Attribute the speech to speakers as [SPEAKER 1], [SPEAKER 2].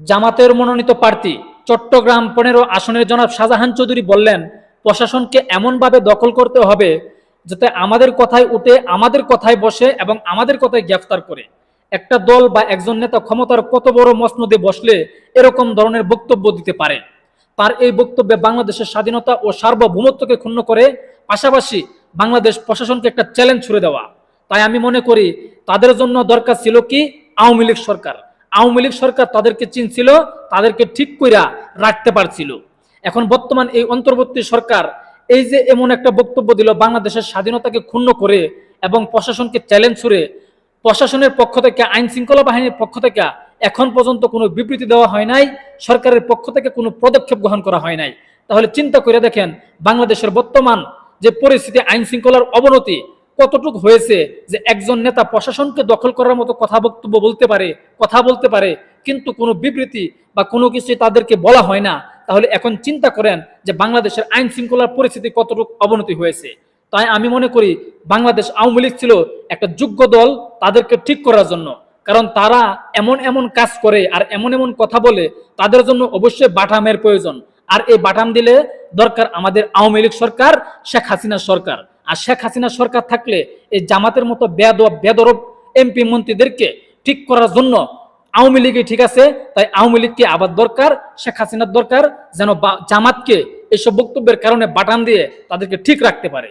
[SPEAKER 1] জামাতের মনোনীত প্রার্থী চট্টগ্রাম পনেরো আসনের জনাব শাহজাহান চৌধুরী বললেন, প্রশাসনকে এমনভাবে দখল করতে হবে যাতে আমাদের কথায় উঠে আমাদের কথায় বসে এবং আমাদের কথায় গ্রেফতার করে। একটা দল বা একজন নেতা ক্ষমতার কত বড় মসনদে বসলে এরকম ধরনের বক্তব্য দিতে পারে। তার এই বক্তব্যে বাংলাদেশের স্বাধীনতা ও সার্বভৌমত্বকে ক্ষুণ্ণ করে পাশাপাশি বাংলাদেশ প্রশাসনকে একটা চ্যালেঞ্জ ছুড়ে দেওয়া। তাই আমি মনে করি, তাদের জন্য দরকার ছিল কি? আওয়ামী লীগ সরকার। আওয়ামী লীগ সরকার তাদেরকে চিনছিল, তাদেরকে ঠিক কইরা রাখতে পারছিল। এখন বর্তমান এই অন্তর্বর্তী সরকার এই যে এমন একটা বক্তব্য দিল, বাংলাদেশের স্বাধীনতাকে ক্ষুণ্ণ করে এবং প্রশাসনকে চ্যালেঞ্জ ছুড়ে প্রশাসনের পক্ষ থেকে আইন শৃঙ্খলা বাহিনীর পক্ষ থেকে এখন পর্যন্ত কোনো বিবৃতি দেওয়া হয় নাই, সরকারের পক্ষ থেকে কোনো পদক্ষেপ গ্রহণ করা হয় নাই। তাহলে চিন্তা করে দেখেন, বাংলাদেশের বর্তমান যে পরিস্থিতি আইন শৃঙ্খলার অবনতি কতটুকু হয়েছে যে একজন নেতা প্রশাসনকে দখল করার মতো কথা বক্তব্য বলতে পারে, কথা বলতে পারে, কিন্তু কোনো বিবৃতি বা কোনো কিছু তাদেরকে বলা হয় না, তাহলে এখন চিন্তা করেন যে বাংলাদেশের আইন শৃঙ্খলার পরিস্থিতি কতটুকু অবনতি হয়েছে। তাই আমি মনে করি বাংলাদেশ আওয়ামী লীগ ছিল একটা যোগ্য দল তাদেরকে ঠিক করার জন্য, কারণ তারা এমন এমন কাজ করে আর এমন এমন কথা বলে, তাদের জন্য অবশ্যই বাটামের প্রয়োজন। আর এই বাটাম দিলে দরকার আমাদের আওয়ামী লীগ সরকার, শেখ হাসিনা সরকার। আর শেখ হাসিনা সরকার থাকলে এই জামাতের মতো বেদ বেদরব এমপি মন্ত্রীদেরকে ঠিক করার জন্য আওয়ামী লীগই ঠিক আছে, তাই আওয়ামী লীগকে আবার দরকার, শেখ হাসিনার দরকার, যেন জামাতকে এসব বক্তব্যের কারণে বাটান দিয়ে তাদেরকে ঠিক রাখতে পারে।